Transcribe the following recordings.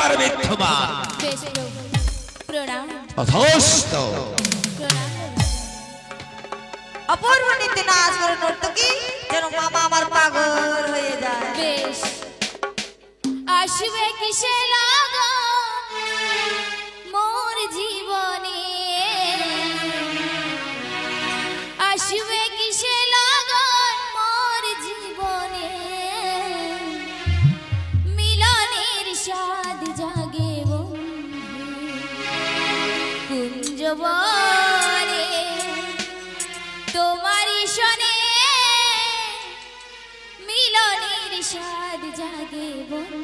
আমার প্রণাম অধস্ত। অপূর্ব নর্তকী যেন মামা আমার পাগল হয়ে যায়। বেশ। আসবে কিসে লাগো স্বাদ জাগে বন্ধু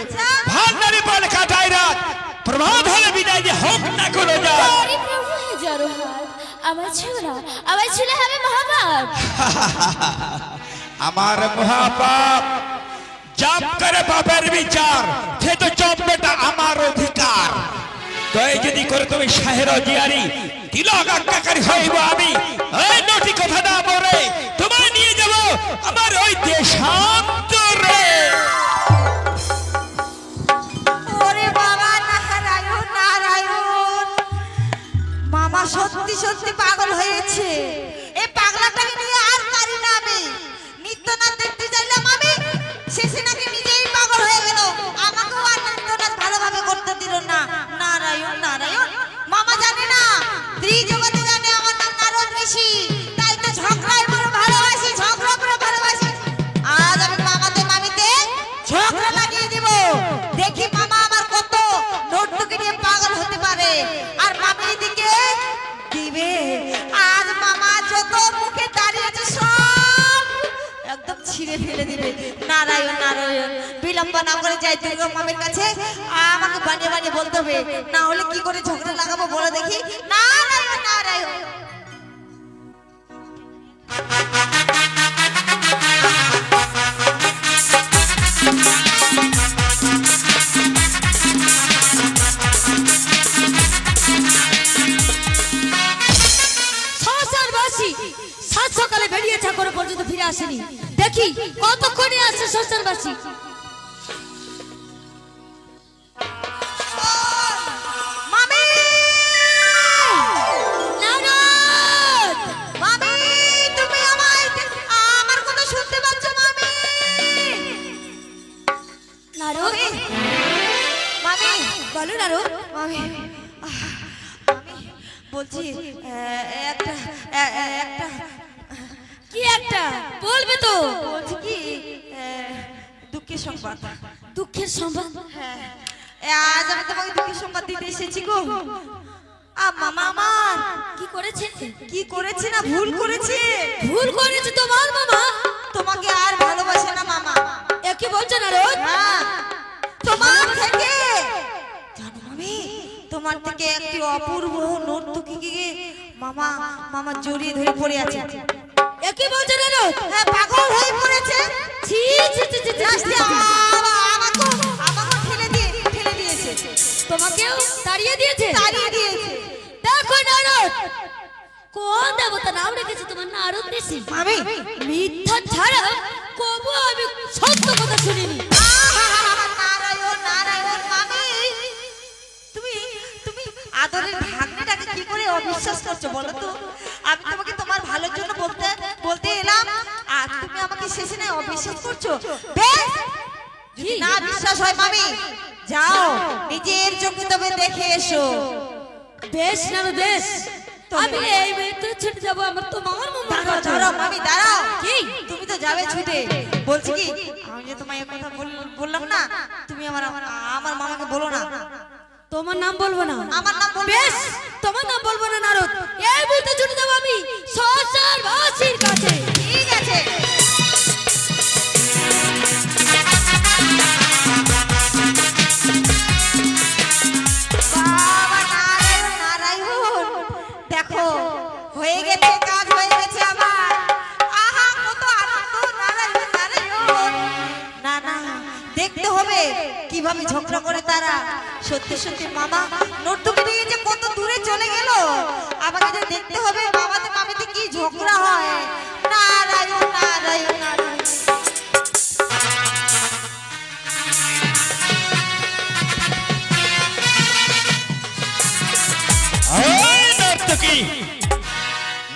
আচ্ছা। কাটাই রাত প্রভাত হলে বিদায় যে হোক না কোনো প্রভু আমার আমার ছেলে হবে মহাপাপ। আমার মহাপাপ জাপ করে পাপের বিচার সে তো চম্পটা আমার অধিকার। তাই যদি করে তুমি শাহের জিয়ারি তিলক আজ্ঞাকারী হইব আমি। এই কথা না বলে তোমায় নিয়ে যাব আমার ওই দেশান্তরে সত্যি সত্যি পাগল হবে। না হলে কি করে ঝগড়া লাগাবো বলে দেখি। নারায়ণ একটা একটা। কি একটা? বলবে তো। বলছি কি দুঃখের সংবাদ। দুঃখের সংবাদ? হ্যাঁ এ, আজ আমি তোমাকে দুঃখের সংবাদ দিতে এসেছি গো। মামা। আমার কি করেছে কি করেছে না ভুল করেছে? ভুল করেছে তোমার মামা। তোমাকে আর ভালোবাসে না মামা। এ কি বলছো নারদ? হ্যাঁ, তোমার থেকে জানো মামি তোমার থেকে একটি অপূর্ব নর্তকীকে মামা মামা জড়িয়ে ধরে পড়ে আছে। এ কি বলছো নারদ হ্যাঁ পাগল হয়ে পড়েছে? ছি ছি ছি ছি, ছি। আমাকে আমাকে ঠেলে দিয়ে ঠেলে দিয়েছে। তোমাকেও তাড়িয়ে দিয়েছে? তাড়িয়ে দিয়েছে। দেখো নারদ কোন দেবতা নাম রেখেছে তোমার নারদ ঋষি? মামি। মিথ্যা ছাড়া কবু আমি সত্য কথা শুনিনি। নারায়ণ নারায়ণ মামি। তুমি তুমি আদরের করে অবিশ্বাস করছ বলো তো? আমি তোমাকে তোমার ভালোর জন্য বলতে বলতে এলাম। আর তুমি আমাকে শেষে নাই অবিশ্বাস করছ? বেশ! যদি না বিশ্বাস হয় মামি যাও নিজের চোখে তবে দেখে এসো। বেশ না বেশ। আমি এই মুহূর্তে ছুটে যাব আমার তো মামার মামি দাঁড়াও। কি? তুমি তো যাবে ছুটে। বলছি কি? আমি যে তোমায় কথা বললাম না তুমি আমার আমার মামাকে বলো না। তোমার নাম বলব না আমার নাম বেশ না। তোমার নাম বলব না নারদ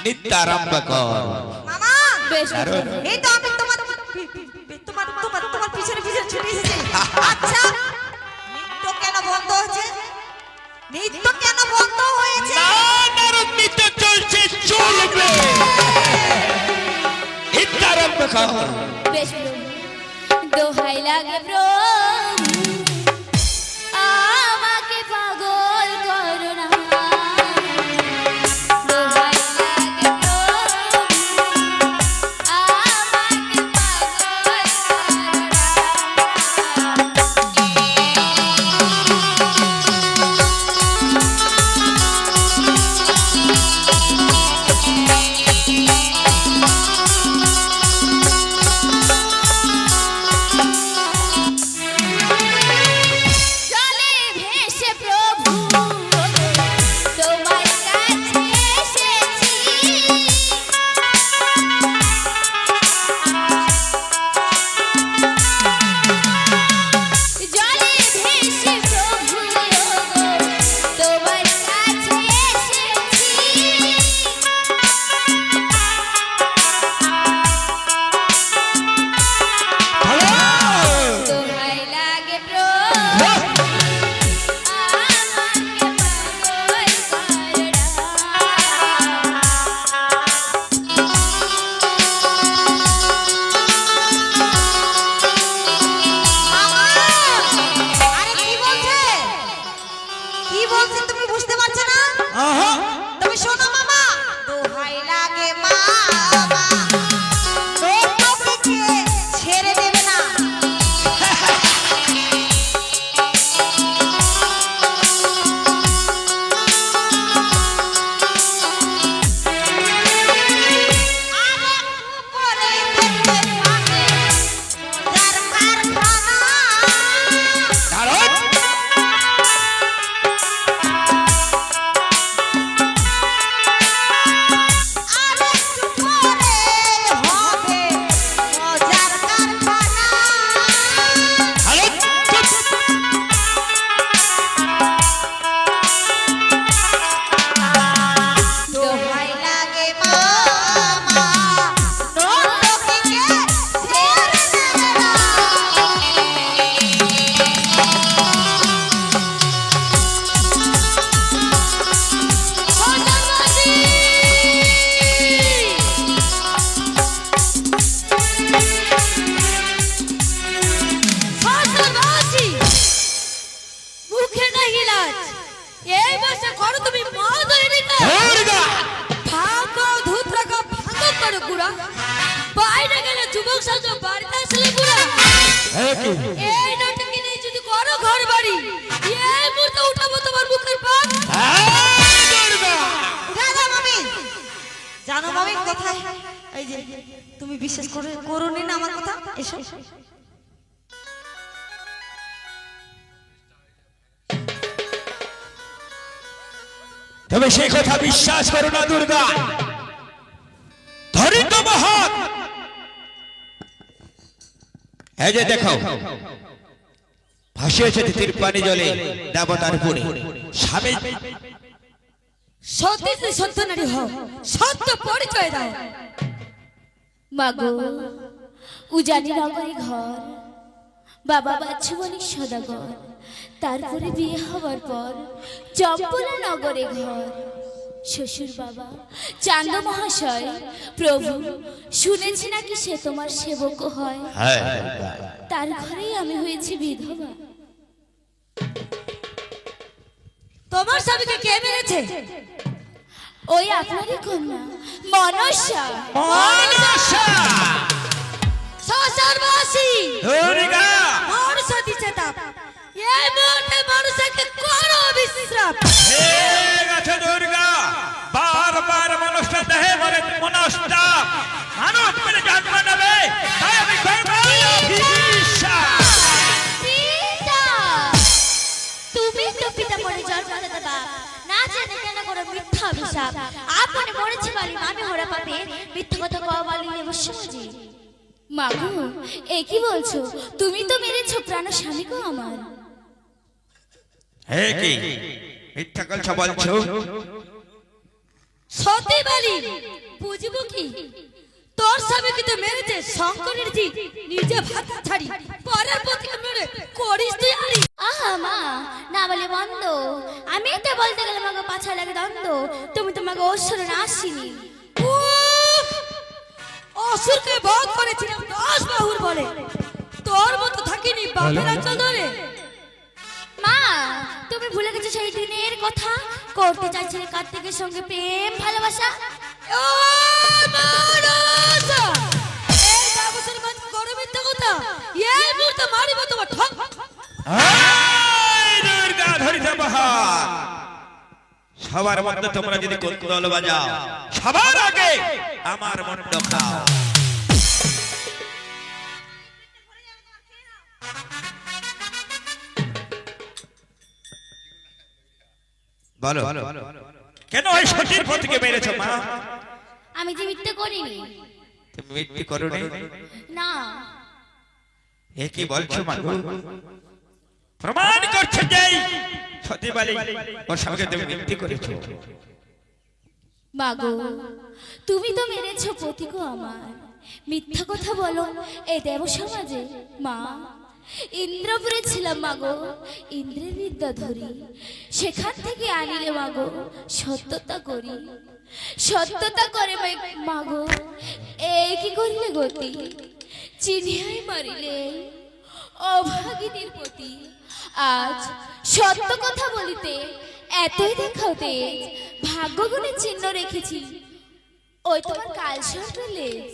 নৃত্য আরম্ভ কর মামা বেশ। এই তো আমি তোমার তোমার তোমার তোমার পিছনে পিছনে ছুটে এসেছি। আচ্ছা নৃত্য কেন বন্ধ হয়েছে? নৃত্য কেন বন্ধ হয়েছে? না নারদ নৃত্য চলছে চলবে। নৃত্য আরম্ভ কর বেশ। দোহাই লাগে প্রভু তুমি বিশ্বাস করে না আমার কথা? এসো। তবে সেই কথা বিশ্বাস করো না, দুর্গা। ধরিত মহৎ। এই যে দেখো, ভাসিয়েছে তিতির পানি জলে দেবতার পুরে। স্বামী সত্যি যদি সত্য নারী হও সত্য পরিচয় দাও। মাগো উজানি নগরে ঘর বাবা বাচ্চুমণি সদাগর। তারপরে বিয়ে হওয়ার পর চম্পলা নগরে ঘর। শ্বশুর বাবা চান্দ মহাশয় প্রভু শুনেছি নাকি সে তোমার সেবক হয়? হ্যাঁ। তার ঘরেই আমি হয়েছি বিধবা। তোমার স্বামীকে কে মেরেছে? ওই আপনারই কন্যা মনসা। মনসা! তাপ এই মুহূর্তে করো বিশ্রাম। দুর্গা বারবার দেহে জন্ম দেবা না জেনে কেন করে মিথ্যা অভিশাপ? আপনি মরেছি বালি আমি হরে পাবে মিথ্যা কথা কওয়া বালি নেব সমাজে মাগু এ কি বলছো? তুমি তো মেরেছো প্রাণ স্বামীকে আমার। হে কি? মিথ্যা কথা বলছো? সত্যি বলি বুঝব কি? তোর স্বামী কিন্তু মেরেছে শঙ্করের জি নিজে ভাত ছাড়ি। পরের পথে মেরে করিস তুই আরি? আহা মা না বলে বন্ধ। আমি তো বলতে গেলে মাগো পাছা লাগে দ্বন্দ্ব তুমি তো মাগো অসুর না আসিনি! অসুরকে বধ করেছিলাম দশ বাহুর বলে। তোর মতো থাকিনি বাপের আঞ্চল ধরে। মা তুমি ভুলে গেছো সেই দিনের কথা? করতে চাইছিলে কার্তিকের সঙ্গে প্রেম ভালোবাসা? ও মানুষ! সবার মধ্যে তোমরা যদি কুন্দল বাজাও সবার আগে আমার মন্ড খাও বলো। কেন ওই সতীর পথকে মেরেছো মা? আমি যে মিথ্যে করিনি। তুমি মিথ্যে করোনি না। এ কি বলছো মা? প্রমাণ করছে যে সতী বালি ওর সঙ্গে তুমি মিথ্যে করেছ। মাগো তুমি তো মেরেছো পতিকো আমার মিথ্যা কথা বলো এই দেব সমাজে। মা ইন্দ্রপুরে ছিলাম মাগো ইন্দ্রের বিদ্যা ধরি। সেখান থেকে আনিলে মাগো সত্যতা করি। সত্যতা করে মাগো, এই কি করিলে গতি? চিনিয়াই মারিলে, অভাগিনীর প্রতি আজ সত্য কথা বলিতে এতই দেখাও তেজ ভাগ্যগুণের চিহ্ন রেখেছি, ওই তোমার কাল লেজ।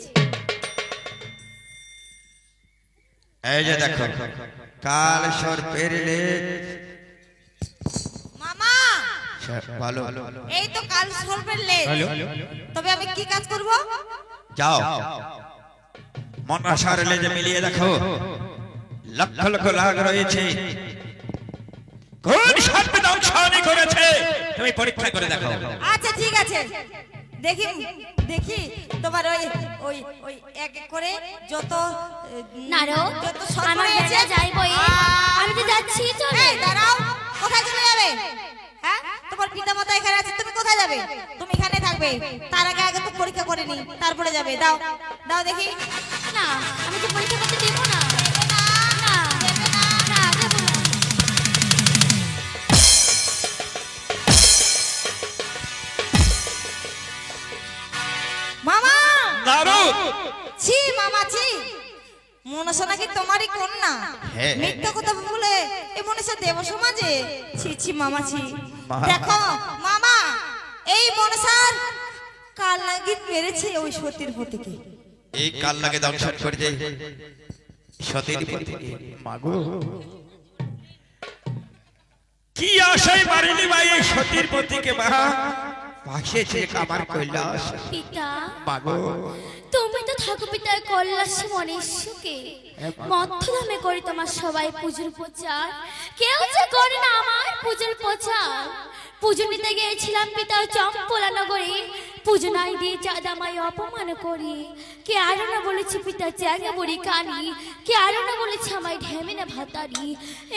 এই যে দেখো, কাল মামা ভালো। এই তো কাল সর্বের লেজ। তবে আমি কি কাজ করব? যাও। মনসার লেজে মিলিয়ে দেখো। লক্ষ লক্ষ লাগ রয়েছে। কোন সর্বে দংশনী করেছে? তুমি পরীক্ষা করে দেখো। আচ্ছা ঠিক আছে। দেখি দেখি তোমার ওই ওই ওই এক এক করে যত নারো যত আমার রয়েছে, বেলা আমি তো যাচ্ছি চলে। দাঁড়াও কোথায় চলে যাবে হ্যাঁ তোমার পিতামাতা এখানে আছে তুমি কোথায় যাবে তুমি থাকবে। তার আগে আগে তো পরীক্ষা করে নি তারপরে যাবে। দাও দাও দেখি। না আমি তো পরীক্ষা করতে দেবো না। না না দেবো না। মামা! ছি মামা ছি। মনসা নাকি তোমারই কন্যা। হ্যাঁ। মিথ্যা কথা বলে এ মনসা দেব সমাজে ছি ছি মামা ছি। দেখো মামা এই মনসার কাল নাকি মেরেছে ওই সতীর পতিকে এই কাল লাগে দংশন করে দে সতীর পত্নী মাগো। কি আশায় মারিলি ভাই এই সতীর পতিকে মা? পাশে যে আমার কৈলাস। পিতা। মাগো। তুমি তো থাকো পিতার কল্যাস মনের সুখে মধ্যধামে করে তোমার সবাই পুজোর প্রচার। কেউ যে করে না আমার পুজোর প্রচার। পুজো নিতে গিয়েছিলাম পিতার চম্পলা নগরে। পুজো নাই দিয়ে চাঁদামাই অপমান করি। কে আরও না বলেছে পিতা চ্যাঙে বড়ি কানি? কে আরও না বলেছে আমায় ঢেমে না ভাতারি?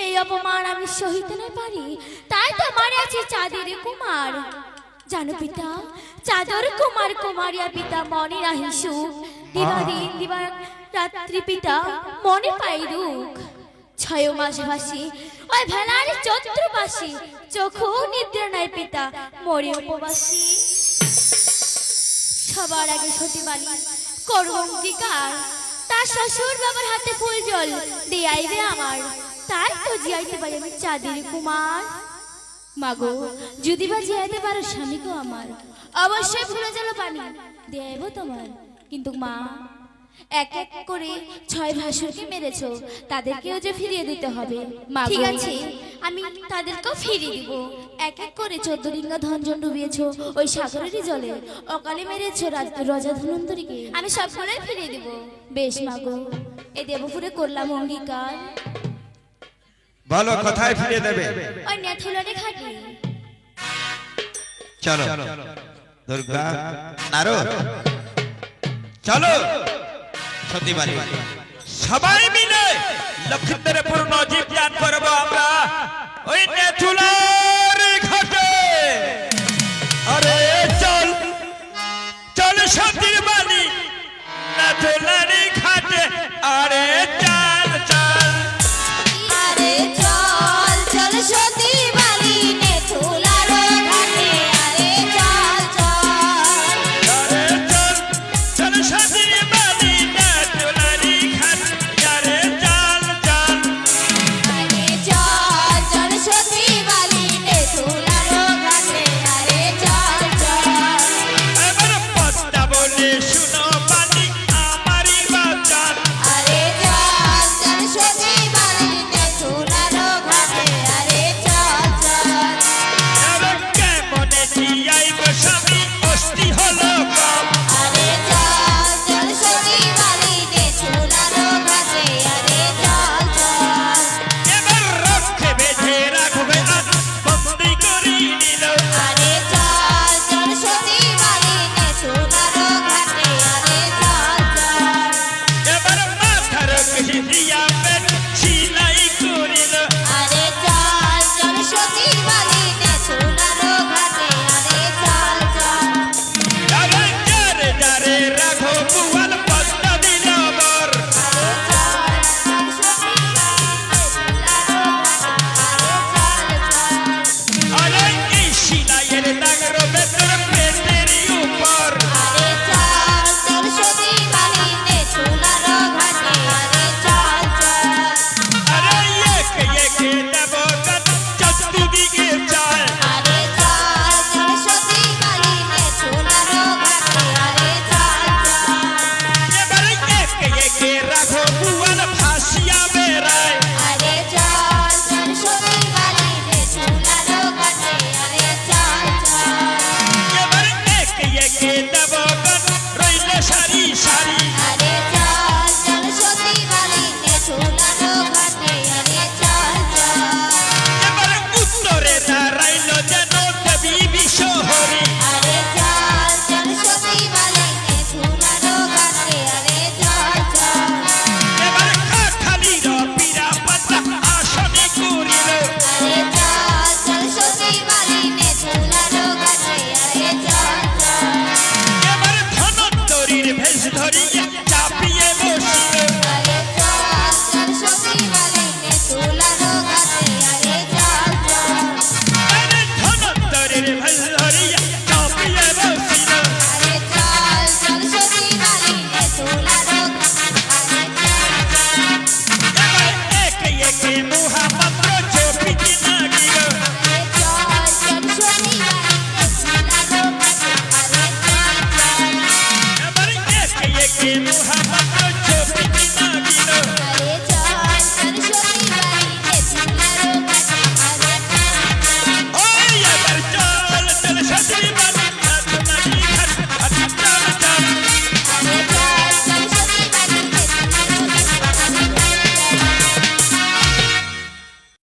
এই অপমান আমি সহিতে না পারি। তাই তো মারে আছে চাঁদের কুমার। জানো পিতা চাদর কুমার কুমারিয়া পিতা মনে রাহি সুখ। দিবাদিন দিবা রাত্রি পিতা মনে পাই দুঃখ। ছয় মাস ভাসি ওই ভেলার চন্দ্রবাসী, চোখও নিদ্রা নাই পিতা মরে উপবাসী। সবার আগে সতী বাণী, করুণ অঙ্গীকার। তার শ্বশুর বাবার হাতে ফুল জল দিয়ে আমার। তাই তো জিয়াইতে পারি আমি চাঁদের কুমার। মাগো, যদি বা জিয়াইতে পারো স্বামীকেও আমার। অবশ্যই ফুলে জল পানি দেব তোমার। কিন্তু মা এক এক করে ছয় ভাসুরকে মেরেছ তাদেরকেও যে ফিরিয়ে দিতে হবে। মা ঠিক আছে আমি তাদেরকেও ফিরিয়ে দিব। এক এক করে চোদ্দ ডিঙ্গা ধনজন ডুবিয়েছ ওই সাগরেরই জলে অকালে মেরেছ রাজ- রজা ধনন্তরীকে আমি সবগুলোই ফিরিয়ে দিব। বেশ মাগো এ দেবপুরে করলাম অঙ্গীকার। বলো কোথায় ফিরে দেবে। ওই নেথুলারে খাটি চলো। দুর্গা নারো চলো। হতে সবাই মিলে লক্ষিতের পূর্ণ জীব দান করব আমরা। ওই নেচুলার ঘাটে। আরে চল চল সতীর বাণী নেচুলার ঘাটে। আরে চল।